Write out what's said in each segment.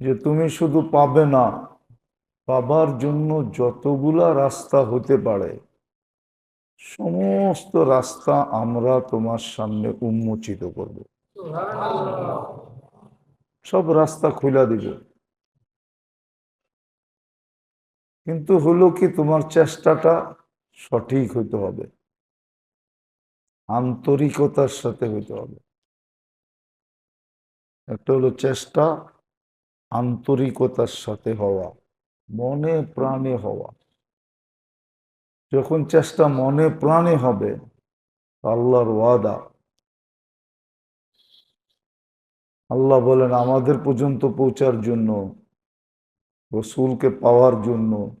যে তুমি শুধু পাবে না, পাবার জন্য যতগুলা রাস্তা হতে পারে, সমস্ত রাস্তা আমরা তোমার সামনে উন্মোচিত করব। সব রাস্তা খুলে দিব। কিন্তু হলো কি তোমার চেষ্টাটা সঠিক হইতে হবে। আন্তরিকতার সাথে হইতে হবে। একটা হলো চেষ্টা আন্তরিকতার সাথে হওয়া, মনে প্রাণে হওয়া। যখন চেষ্টা মনে প্রাণে হবে, আল্লাহর ওয়াদা। আল্লাহ বলেন, আমাদের পর্যন্ত পৌঁছার জন্য, রসুলকে পাওয়ার জন্য,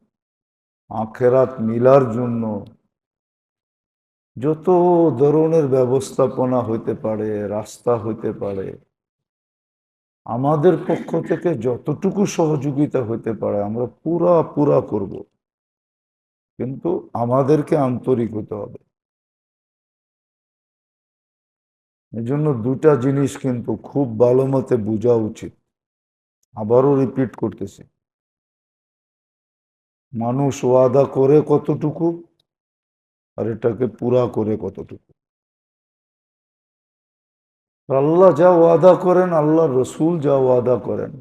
আখেরাত মিলার জন্য যত ধরনের ব্যবস্থাপনা হইতে পারে, রাস্তা হইতে পারে আমাদের পক্ষ থেকে যতটুকু সহযোগিতা হতে পারে, আমরা পুরা পুরা করব। কিন্তু আমাদেরকে আন্তরিক হতে হবে। এজন্য দুটা জিনিস কিন্তু খুব ভালো মতে বোঝা উচিত। আবারও রিপিট করতেছি। মানুষ ওয়াদা করে কতটুকু, আর এটাকে পুরা করে কতটুকু। আল্লাহ যা ওয়াদা করেন, আল্লাহ রসুল যা ওয়াদা করেন,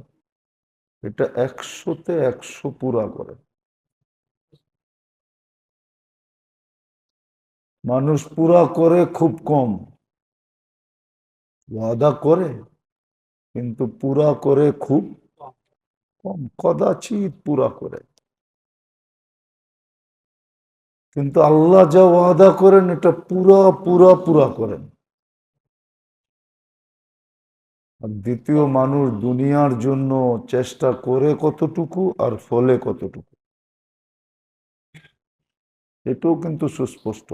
এটা একশোতে একশো পুরা করেন। মানুষ পুরা করে খুব কম। ওয়াদা করে, কিন্তু পুরা করে খুব কম। কদাচিৎ পুরা করে। কিন্তু আল্লাহ যা ওয়াদা করেন, এটা পুরা পুরা পুরা করেন। আর দ্বিতীয় মানুষ দুনিয়ার জন্য চেষ্টা করে কতটুকু আর ফলে কতটুকু? এটাও কিন্তু সুস্পষ্ট।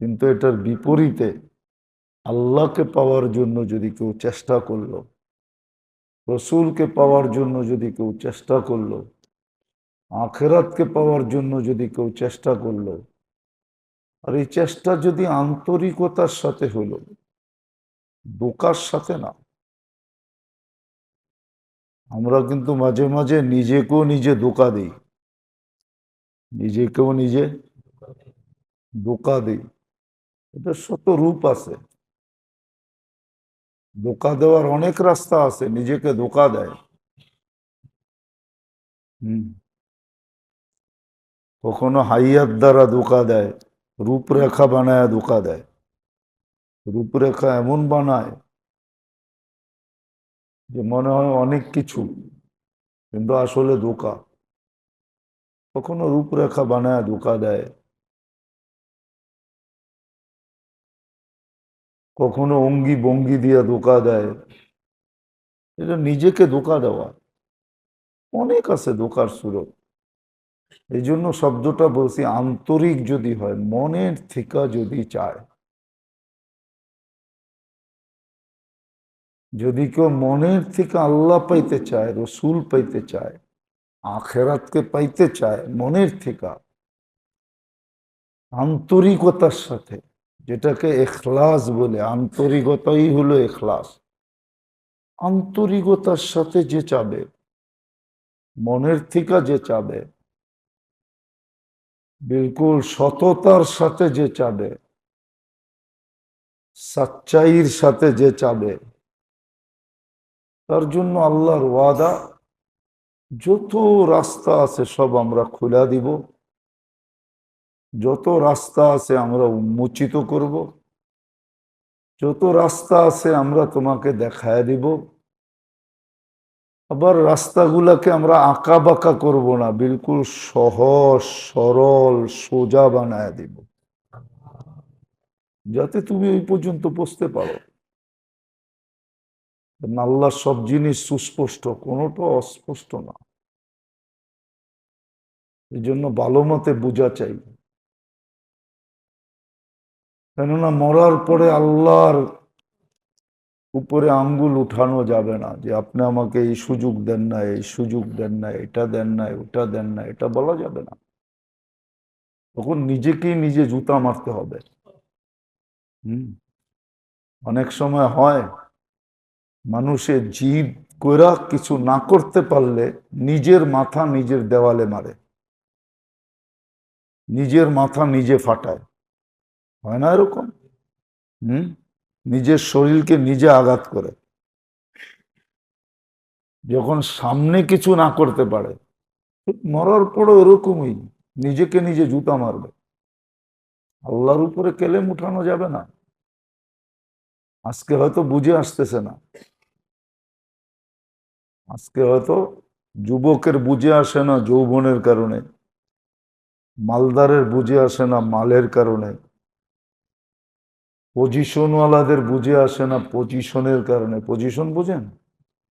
কিন্তু এটার বিপরীতে আল্লাহকে পাওয়ার জন্য যদি কেউ চেষ্টা করল, রসুলকে পাওয়ার জন্য যদি কেউ চেষ্টা করল, আখেরাতকে পাওয়ার জন্য যদি কেউ চেষ্টা করল, আর এই চেষ্টা যদি আন্তরিকতার সাথে হলো দোকার সাথে না। আমরা কিন্তু মাঝে মাঝে নিজেকেও নিজে ধোকা দিই। নিজেকেও নিজে ধোকা দিই। এটা শত রূপ আছে। ধোকা দেওয়ার অনেক রাস্তা আছে, নিজেকে ধোকা দেয়। হম। কখনো হাইয়ার দ্বারা ধোকা দেয়, রূপরেখা বানায় ধোকা দেয়। রূপরেখা এমন বানায় যে মনে হয় অনেক কিছু, কিন্তু আসলে ধোকা। কখনো রূপরেখা বানায়, ধোকা দেয়। কখনো অঙ্গি বঙ্গি দিয়ে ধোকা দেয়। এটা নিজেকে ধোকা দেওয়া। অনেক আছে ধোকার সুরত। এই জন্য শব্দটা বলছি আন্তরিক যদি হয়, মনের থেকে যদি চায়। যদি কেউ মনের থেকে আল্লাহ পাইতে চায়, রসুল পাইতে চায়, আখেরাতকে পাইতে চায় মনের থেকে, আন্তরিকতার সাথে, যেটাকে এখলাস বলে, আন্তরিকতাই হলো এখলাস। আন্তরিকতার সাথে যে চাবে, মনের থেকে যে চাবে, বিলকুল সততার সাথে যে চাবে, সাচ্চাইর সাথে যে চাবে তার জন্য আল্লাহর ওয়াদা, যত রাস্তা আছে সব আমরা খোলা দিব। যত রাস্তা আছে আমরা উন্মোচিত করব। যত রাস্তা আছে আমরা তোমাকে দেখায় দিব। আবার রাস্তাগুলাকে আমরা আঁকা বাঁকা করব না, বিলকুল সহজ, সরল, সোজা বানায় দিব। যাতে তুমি ওই পর্যন্ত বসতে পারো। আল্লাহর সব জিনিস সুস্পষ্ট, কোনোটা অস্পষ্ট না। এই জন্য ভালো মতে বোঝা চাই। কেননা মরার পরে আল্লাহর উপরে আঙ্গুল উঠানো যাবে না যে আপনি আমাকে এই সুযোগ দেন না, এই সুযোগ দেন না, এটা দেন না, ওটা দেন না, এটা বলা যাবে না। তখন নিজেকেই নিজে জুতা মারতে হবে। হুম। অনেক সময় হয় মানুষের জীব কইরা কিছু না করতে পারলে নিজের মাথা নিজের দেওয়ালে মারে। নিজের মাথা নিজে ফাটায়। হয় না এরকম? হুম? নিজের শরীরকে নিজে আঘাত করে। যখন সামনে কিছু না করতে পারে, মরার পরও এরকমই, নিজেকে নিজে জুতা মারবে। আল্লাহর উপরে কেলেম উঠানো যাবে না। আজকে হয়তো বুঝে আসতেছে না। আজকে হয়তো যুবকের বুঝে আসে না যৌবনের কারণে। মালদারের বুঝে আসে না মালের কারণে। পজিশনওয়ালাদের বুঝে আসে না পজিশনের কারণে। পজিশন বুঝেন?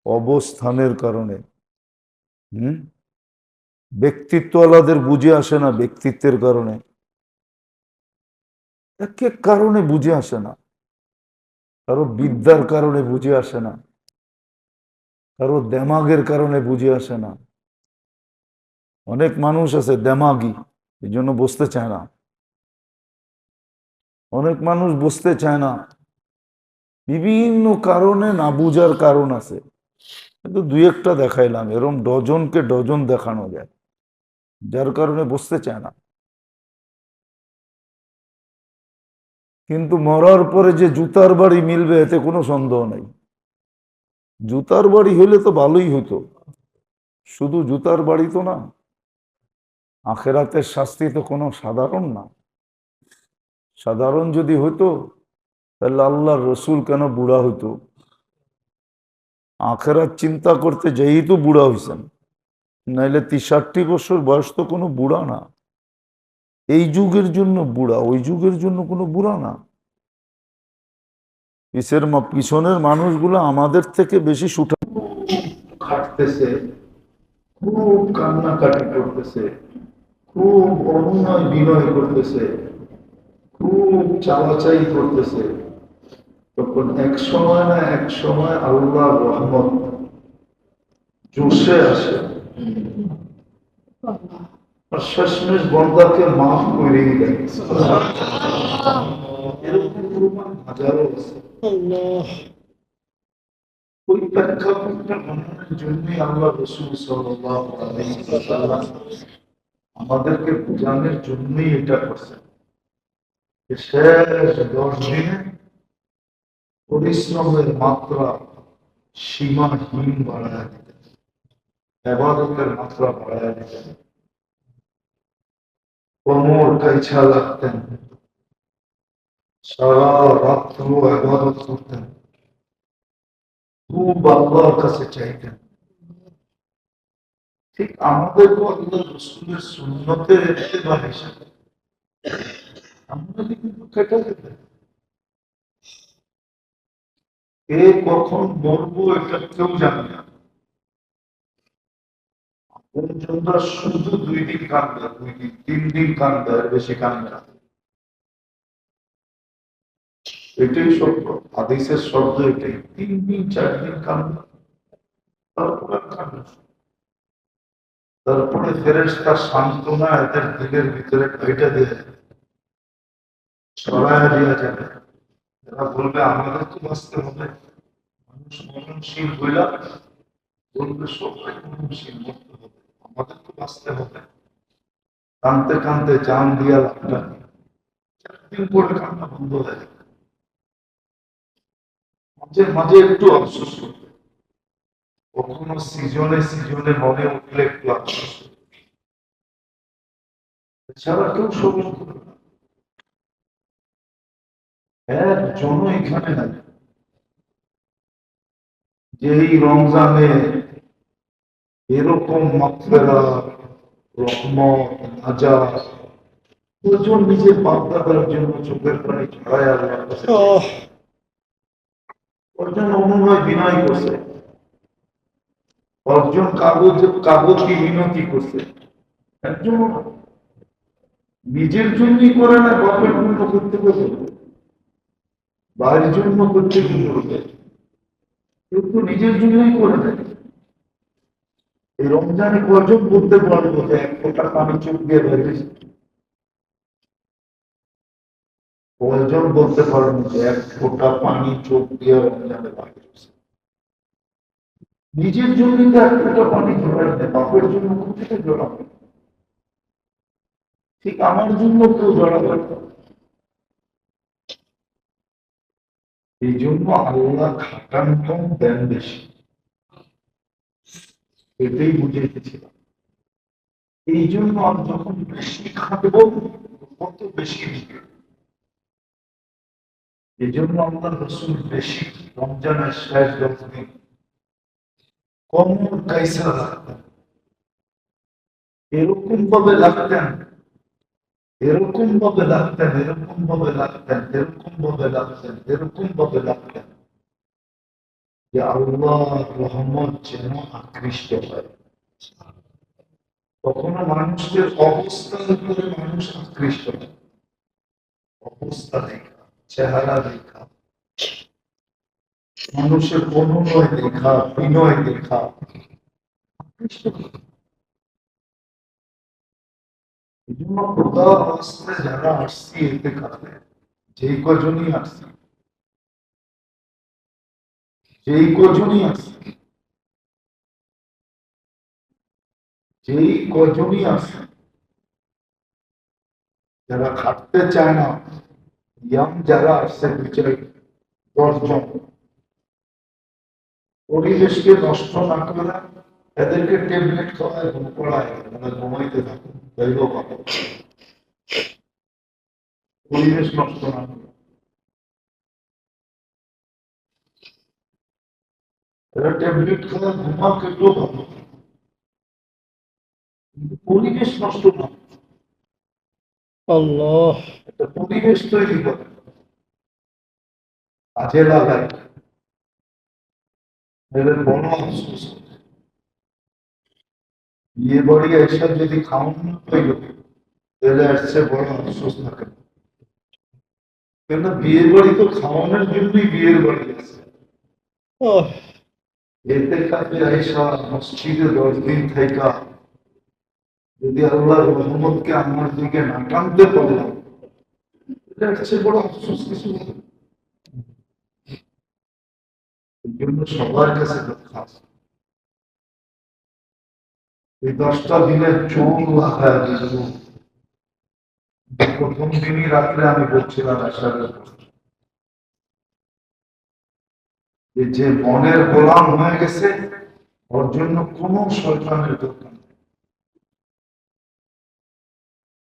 অবস্থানের কারণে। হুম? ব্যক্তিত্বওয়ালাদের বুঝে আসে না ব্যক্তিত্বের কারণে। এক এক কারণে বুঝে আসে না। কারও বিদ্যার কারণে বুঝে আসে না। কারও দেমাগের কারণে বুঝে আসে না। অনেক মানুষ আছে দেমাগি, এই জন্য বসতে চায় না। অনেক মানুষ বসতে চায় না। বিভিন্ন কারণে না বুঝার কারণ আছে। কিন্তু দুই একটা দেখাইলাম, এরম ডজনকে ডজন দেখানো যায়, যার কারণে বসতে চায় না। কিন্তু মরার পরে যে জুতার বাড়ি মিলবে, এতে কোনো সন্দেহ নেই। জুতার বাড়ি হলে তো ভালোই হতো শুধু জুতার বাড়ি তো না, আখেরাতের শাস্তি তো কোনো সাধারণ না। সাধারণ যদি হতো তাহলে আল্লাহর রসুল কেন বুড়া হইতো? আখেরাত চিন্তা করতে যেই তো বুড়া হয়েছেন নাইলে তিষট্টি বছর বয়স তো কোনো বুড়া না। এই যুগের জন্য বুড়া, ওই যুগের জন্য কোনো বুড়া না। পিছের মা- পিছনের মানুষগুলো আমাদের থেকে বেশি সুঠা খাটতেছে খুব কান্নাকাটি করতেছে খুব অনুনয় বিনয় করতেছে খুব চাওয়াচাই করতেছে। তখন এক সময় না এক সময় আল্লাহ রহমত জোশে আসে। আর শেষমেশ বন্দাকে মাফ করেই দেয়। এরকম প্রমাণ হাজারো আছে। আল্লাহ। আমাদেরকে বোঝানোর জন্যই এটা শেষ দশ দিনে পরিশ্রমের মাত্রা সীমাহীন বাড়ায় এবাদতের মাত্রা বাড়ায় দিতেন। কোমর কাইছা লাগতেন সারা করতেন। খুব আল্লাহর কাছে চাইতেন। ঠিক আমাদের আল্লাহ রসুলের হিসাবে আমাদের কিন্তু কেটে কে কখন মরবো এটা কেউ জানে না। শুধু দুই দিন কান্দে দুই দিন, তিন দিন কান্দে বেশি কান্দে এটাই সত্য। হাদিসের শব্দ এটাই। তিন দিন, চার দিন কান্দে তারপরে না। তারপরে সান্ত্বনা এদের দিলের ভিতরে ঢাইটা দিয়ে। ছড়ায় দেওয়া যাবে। এরা বলবে, আমাদের তো বাঁচতে হবে। মানুষ মননশীল হইলা বলবে সবাই মননশীল মরতে হবে। আমাদের তো বাঁচতে হবে। কানতে কানতে জান দিয়া লাভটা নেই। চারদিন পরে কান্না বন্ধ হয়ে যাবে মাঝে মাঝে একটু আফসোস করবে কখনো সিজনে সিজনে মনে উঠলে একটু আফসোস এছাড়া কেউ সবুজ একজন এখানে নাই যে এই রমজানে এরকম মাত্রা, রহমত নাজাত ওজন নিজের বাপদাদার জন্য চোখের পানি ছড়ায় আল্লাহর কাছে অর্জন অনুনয় বিনয় করছে। অর্জন কাগজ করছে। একজন নিজের জন্যই করে না, বাপের জন্য করতে করবে। বাইরের জন্য করতে কিন্তু নিজের জন্যই করে নেয় এই রমজানে কজন বলতে পারব যে এক ফোঁটা পানি চোখ দিয়ে বেরিয়েছে কয়জন বলতে পারব যে এক ফোঁটা পানি চোখ দিয়ে রমজানে বাইরেছে নিজের জন্য তো এক ফোঁটা পানি দেয়, বাপের জন্য কোথায় জোড়াবে ঠিক আমার জন্য কেউ জড়াবে এই জন্য আল্লাহ খাটান কম, দেন বেশি। এটাই বুঝেছিলাম এই জন্য আমি যখন বেশি খাটবো কত বেশি এই জন্য রসুল বেশি রমজানের শেষ কাইসা রাখতেন। এরকম ভাবে লাগতেন এরকম ভাবে এরকম ভাবে এরকম ভাবে এরকম ভাবে যে আল্লাহ যেন আকৃষ্ট হয়। কখনো মানুষের অবস্থার উপরে মানুষ আকৃষ্ট হয়, অবস্থা দেখা চেহারা দেখা। মানুষের অনুনয় দেখা, বিনয় দেখা। যারা আসছি, এতে কাছে যেই কজনই আসছি যেই কজনই আসছি যেই কজনই আসছে, যারা খাটতে চায় না ইয়াং যারা আসছে বিচারে দশজন পরিবেশকে নষ্ট না করে এদেরকে ট্যাবলেট খাওয়ায় ঘুম পড়ায় মানে ঘুমাইতে থাকে তাইলেও পাবো পরিবেশ নষ্ট না করে এরা ট্যাবলেট খাওয়ায় ঘুমা খেতেও ভালো কিন্তু পরিবেশ নষ্ট না আল্লাহ। একটা পরিবেশ তৈরি করে। কাজে এদের বড় আফসোস। বিয়ে বাড়ি এসে যদি খাওয়ান না পাইল তাহলে আসছে বড় আফসোস থাকে। কেন বিয়ে বাড়ি তো খাওয়ানোর জন্যই বিয়ের বাড়ি আছে। এতে কাজে আইসা মসজিদে দশ দিন থাকা যদি আল্লাহর রহমতকে আমার দিকে না টানতে পারলাম সবার কাছে প্রথম দিনই রাত্রে আমি বলছিলাম আসার যে মনের গোলাম হয়ে গেছে, ওর জন্য কোনো শয়তানের দরকার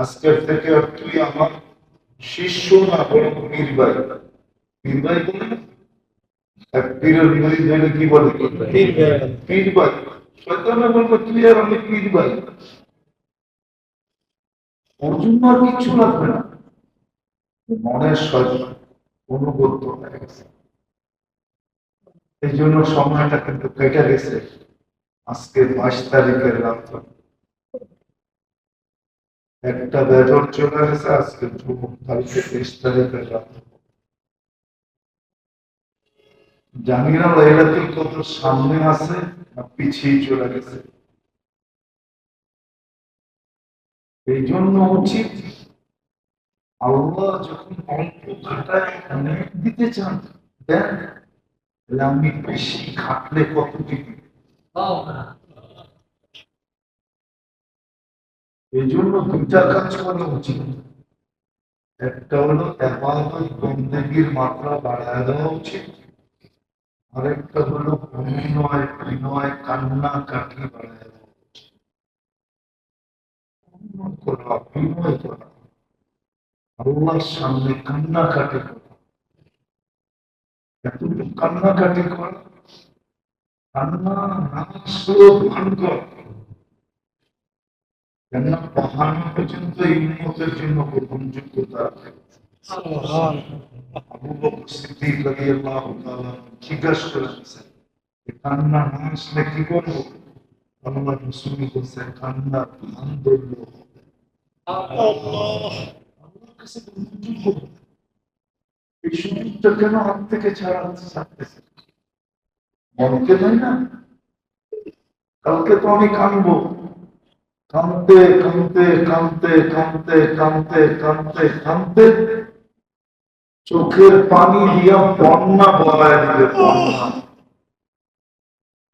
আজকের থেকে আর তুই আমার শিষ্য না বরং ভাই পীর বলে এক পীরের কি বলে? পীর ভাই। শয়তানে বলব, তুই আর আমি পীর ভাই ওর জন্য আর কিছু লাগবে না। মনের শয়তান অনুগত হয়ে গেছে। এই জন্য সময়টা কিন্তু কেটে গেছে। আজকে বাইশ তারিখের রাত একটা বেজর চলে গেছে আজকে তারিখে তেইশ তারিখের রাত জানি না লাইলাতুল কদর সামনে আছে না পিছিয়ে চলে গেছে। এই জন্য উচিত আল্লাহ যখন অল্প খাটায় অনেক দিতে চান, দেন আমি বেশি খাটলে কত দিবি এই জন্য দুইটা কাজ করা উচিত। একটা হলো এবাদত বন্দেগীর মাত্রা বাড়ায় দেওয়া উচিত। আরেকটা হলো অভিনয়, বিনয়, কান্না কাটি বাড়ায় দেওয়া উচিত। অভিনয় করা বিনয় করা। আল্লাহর সামনে কান্নাকাটি করা। এতটুকু কান্নাকাটি করা। কান্না নামাজ গান কর। কেননা পাহাড় পর্যন্ত এই উন্মতের জন্য গ্রহণযোগ্যতা আবু বকর সিদ্দিক রাদিয়াল্লাহু তাআলা জিজ্ঞাসা করেছেন কান্না না আসলে কি করব? আল্লাহ রসুল বলছে কান্না ধান ধরল আল্লাহ কাছে মঞ্জুর এই সুযোগটা কেন হাত থেকে মনকে না। কালকে তো আমি কানবো কানতে কানতে কানতে কানতে কানতে কানতে চোখের পানি দিয়া বন্যা বলায় দিবে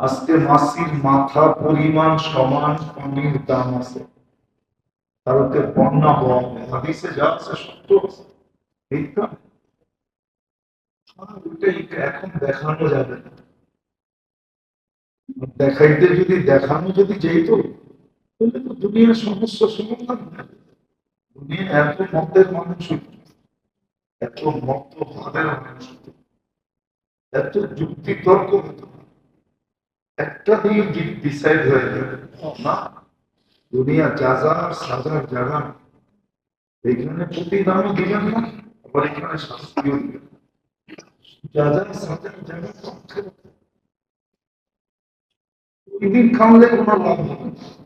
আজকে মাসির মাথা পরিমাণ সমান পানির দাম আছে। কালকে বন্যা বল হাদিসে যা সত্য এখন দেখানো যাবে না। দেখাইতে যদি, দেখানো যদি যেত দুনিয়ার সমস্যা সমাধান দুনিয়া এত মতের মানুষ এত মত ভাবের মানুষ এত যুক্তি তর্ক হতো একটা দিয়ে ডিসাইড হয়ে যাবে, না, দুনিয়া যাজার সাজার জায়গা না। এখানে প্রতিদানও দিবেন না, আবার এখানে শাস্তিও দিবেন না। যাজার সাজার জায়গা ওই দিন কামলে কোনো লাভ হবে না।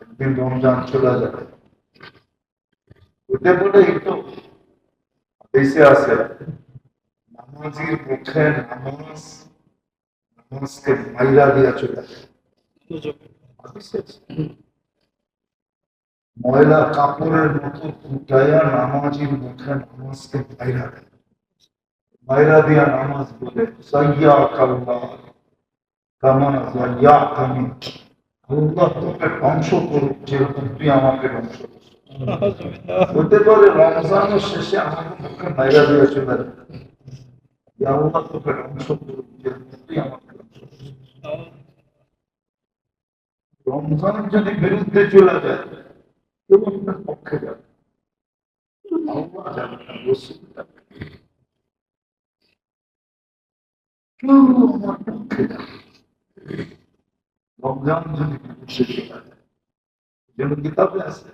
একদিন রমজান চলে যাবে। পারে একটু দেশে আছে। নামাজির মুখে নামাজ, নামাজকে মাইরা দিয়া চলে ময়লা কাপড়ের মতো ফুটাইয়া নামাজির মুখে নামাজকে মাইরা দেয়। মাইরা দিয়া নামাজ বলে সাইয়া কাল্লা কামা সাইয়া কামি আল্লাহ তোকে ধ্বংস করুক যেরকম তুই আমাকে ধ্বংস করছিস হতে পারে রমজানের শেষে আমাকে মুখে মাইরা দিয়ে চলে যাবে ইয়া আল্লাহ তোকে ধ্বংস করুক যেরকম তুই আমাকে ধ্বংস করছিস রমজান যদি বিরুদ্ধে চলে যায় কেউ আপনার পক্ষে যাবে আল্লাহ যাবে না, রসুল যাবে না। কেউ আমার পক্ষে যাবে না। যদি যেন কিতাবে আছে,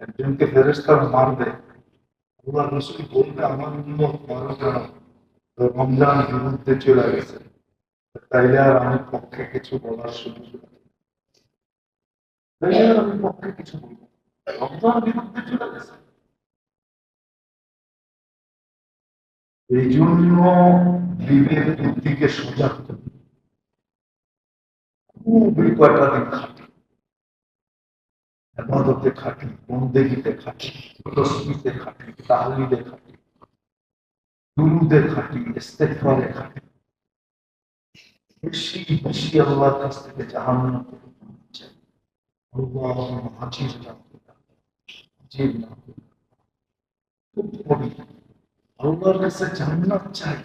একজনকে ফেরেস্তার মারবে, আল্লাহ রসুল বলবে, আমার উন্মত রমজান বিরুদ্ধে চলে গেছে, তাইলে আর আমি পক্ষে কিছু বলার সুযোগ আমি পক্ষে কিছু বলব। রমজান বিরুদ্ধে চলে গেছে। এই জন্য বিবেক বুদ্ধিকে সজাগ কয়টা দিন খাটি। খাটি খাটি খাটি খাটি খাটি খাটি। বেশি বেশি আল্লাহর কাছ থেকে জাহান্ন খুব আল্লাহর কাছে জান্নাত চাই।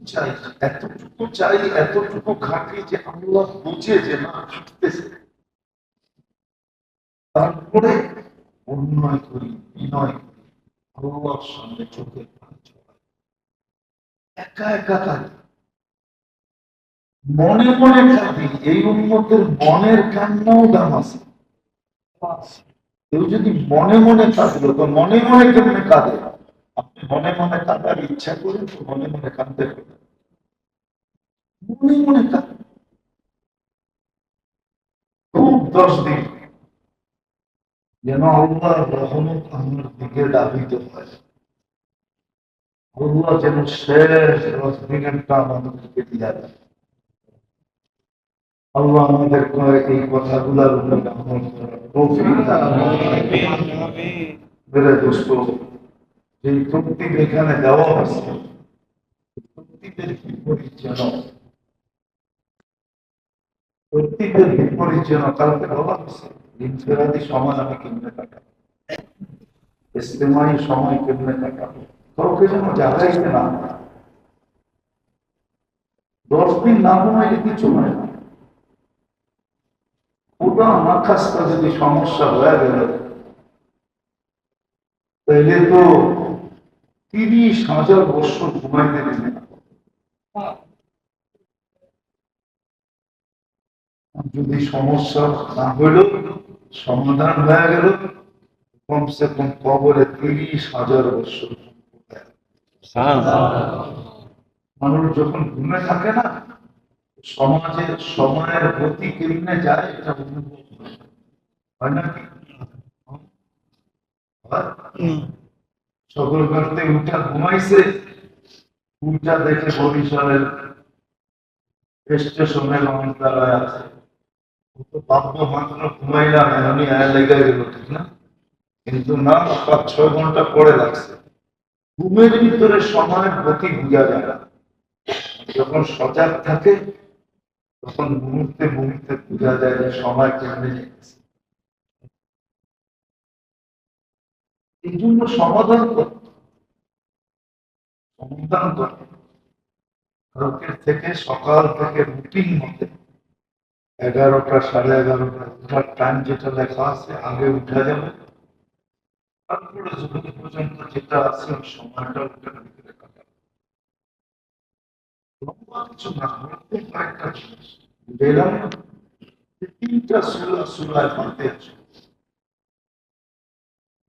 চাই, এতটুকু চাই, এতটুকু খাটি যে বুঝে যে না তারপরে অন্যায় করি, বিনয় করি, আল্লাহর সামনে চোখের একা একা কাঁদি মনে মনে কাঁদি এই উন্মতের মনের কান্নাও দাম আছে। কেউ যদি মনে মনে কাঁদলো তো মনে মনে কেমনে কাঁদে? আপনি মনে মনে কাঁদার ইচ্ছা করে তো মনে মনে কাঁদতে পারেন মনে মনে খুব দশ দিন যেন আল্লাহর রহমত আমার দিকে দাবিত হয়। আল্লাহ যেন শেষ দশ দিনেরটা আমাদেরকে দিয়া দেয়। আল্লাহ আমাদের এই কথাগুলার উপরে আমল করার তৌফিক দান করুন। মেরে দোস্ত যে তক্তিব এখানে দেওয়া হচ্ছে তক্তিবের বিপরীত যেন। তক্তিবের বিপরীত যেন কালকে বলা হচ্ছে ইনফেরাদি সময় আমি কেমনে কাটাবো? সময় কেমনে কাটাবো? কাউকে যেন জাগাইতে না দশ দিন না ঘুমাইলে কিছু হয় না। ওটা মাখাসটা যদি সমস্যা হয়ে গেল তাহলে তো তিরিশ হাজার বছর ঘুমাইতে না আর যদি সমস্যা না হইল সমাধান হয়ে গেল, কমসে কম কবরে তিরিশ হাজার বছর মানুষ যখন ঘুমে থাকে না, সমাজে সময়ের গতি কেমনে যায়, এটা অনুভব হয়। নাকি হয়? সকল করতে উঠা ঘুমাইছে। উঠা দেখে বরিশালের লঞ্চালয় আছে। না? কিন্তু না পাঁচ ছয় ঘণ্টা পরে লাগছে। ঘুমের ভিতরে সময়ের বোঝা যায় না। যখন সজাগ থাকে, তখন মুহূর্তে মুহূর্তে যায় যে সময় কেমনে যেতেছে সমাধান সমাধান থেকে সকাল থেকে রুটিন মতে এগারোটা সাড়ে এগারোটা টাইম যেটা লেখা আছে, আগে উঠা যাবে। তারপরে পর্যন্ত যেটা আছে সময়টা লম্বা কিছু না কয়েকটা জিনিস। তিনটা সুরা সুরায় পাতে আছে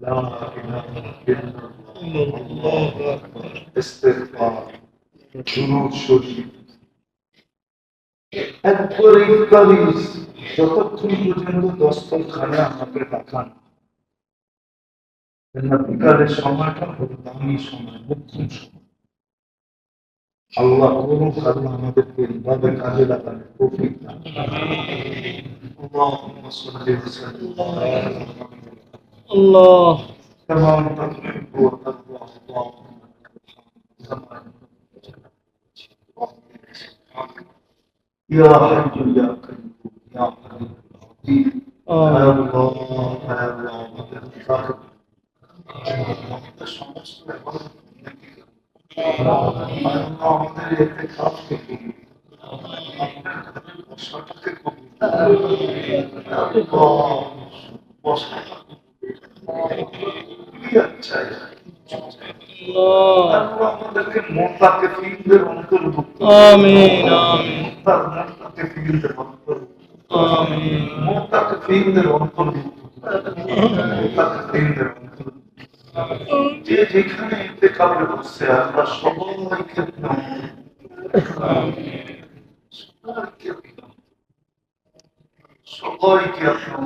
লা ইলাহা ইল্লাল্লাহ ইস্তিগফার দুরূদ শরীফ একবার ইফতারি যতক্ষণ পর্যন্ত দস্তরখানে আমাকে দেখান কেননা বিকালের সময়টা হলো দামি সময় মুখ্যম সময় আল্লাহ কোনো কারণে আমাদেরকে এইভাবে কাজে লাগালে তৌফিক দান اللهم صل وسلم الله كما تحب وترضى اللهم يا حي يا قيوم يا حي العظيم يا آمين الله يا الله আমাদের কারণ আমাদের সমস্ত ইবাদত নেকি আমাদের এতে কাজকে কবুল আমাদের যে যেখানে এতে কাপড় বসছে আমরা সবাই ক্ষেত্রে সবাইকে আপনার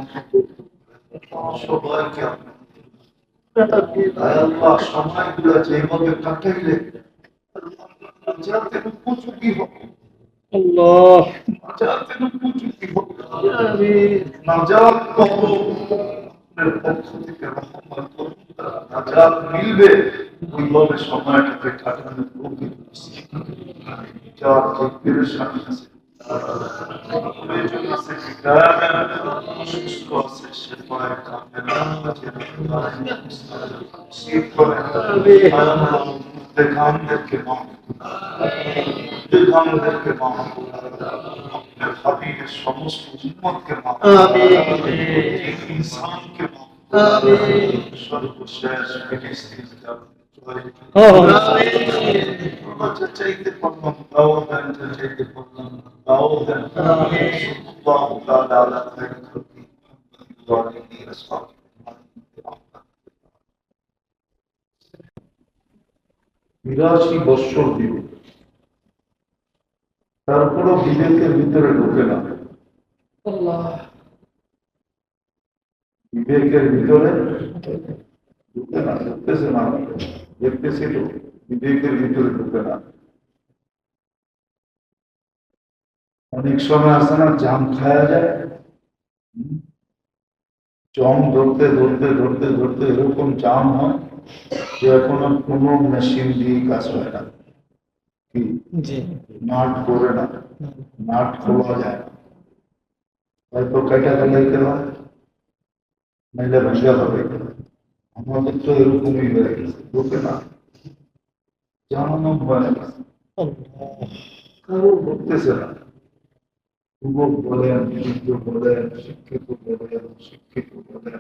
সবাইকে আপনার। আল্লাহ সময়গুলো যেভাবে কাটাইলে যাতে কুচুকি হবে আল্লাহ। যাতে কুচুকি হবে আমিন নাজাত পাবো আপনার পক্ষ থেকে রহমত নাজাত মিলবে। ওইভাবে সময়টাকে কাটানোর কঠিন যার যে পেরেশানি আছে। সুস্থ আছে দেখানদেরকে মাফ আপনার হাবিবের সমস্ত উম্মতকে মাফ ইনসানকে সর্বশেষ ফিলিস্তিনকে আমরা চাইতে পারলাম তাও দেন চাইতে পারলাম তাও দেন আল্লাহ তাআলা আলা খায়র খালকি মুহাম্মদ বিরাশি বৎসর দিব তারপরও বিবেকের ভিতরে ঢুকে না। বিবেকের ভিতরে ঢুকে না ঢুকতেছে না। দেখতেছে তো বিবেকের ভিতরে ঢুকে না। অনেক সময় আসে না জাম খায়া যায়। জম ধরতে ধরতে ধরতে ধরতে এরকম জাম হয়। যে আর কোনো মেশিন দিয়ে কাজ হয় না। কি? নাট করে না। নাট খোলা যায় না। হয়তো কেটে ফেলাইতে হয় নাইলে ভেঙে হবে আমাদের তো এরকমই হয়ে গেছে ঢোকে না। জানানো হয় না। কারও ঢুকতেছে না। যুবক বলেন বলেন শিক্ষিত বলেন শিক্ষিত বলেন।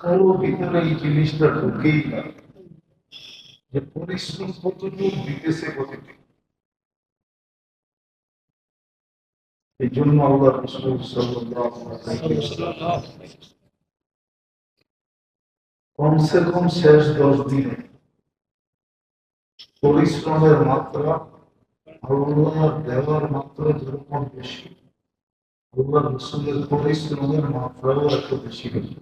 কারও ভিতরে এই জিনিসটা ঢুকেই না। যে পরিশ্রম কতটুকু কতটুকু। এই জন্য আল্লাহ কমসে কম শেষ দশ দিনে পরিশ্রমের মাত্রা আল্লাহ দেওয়ার মাত্রা যেরকম বেশি, আল্লাহ রসুলের পরিশ্রমের মাত্রাও এত বেশি বেশি।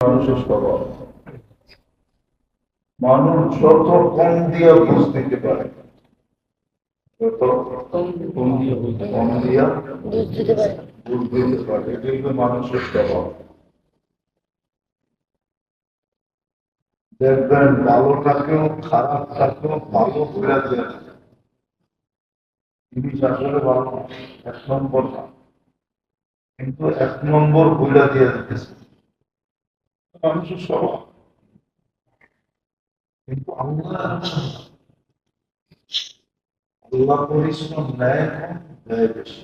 মানুষের মানুষ যত কম দিয়া বুঝ দিতে পারে যত কম দিয়া মানুষের স্বভাব। দেখবেন ভালো করে জিনিস আসলে ভালো এক নম্বর না। কিন্তু এক নম্বর দিয়ে দিতেছে। কিন্তু আল্লাহ পরিশ্রম নেয় কম বেশি।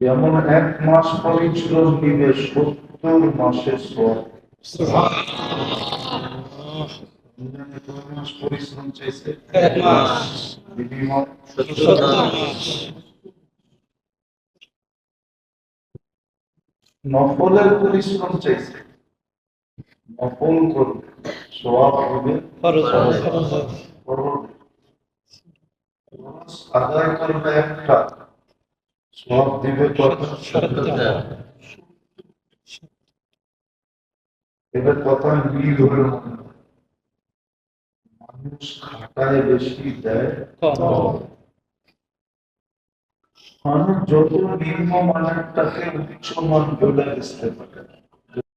যেমন এক মাস পরিশ্রম দিবে সত্তর মাসের সব পরিশ্রম চাইছে নফলের পরিশ্রম চাইছে। নফল করবে। সওয়াব হবে। আদায় করবে একটা। সব দিবে কত? এটা কথা মিল হলো। মানুষ খাটায় বেশি দেয় মানুষ যত নিম্ন মানেরটাকে উচ্চ মান বলে দিতে পারে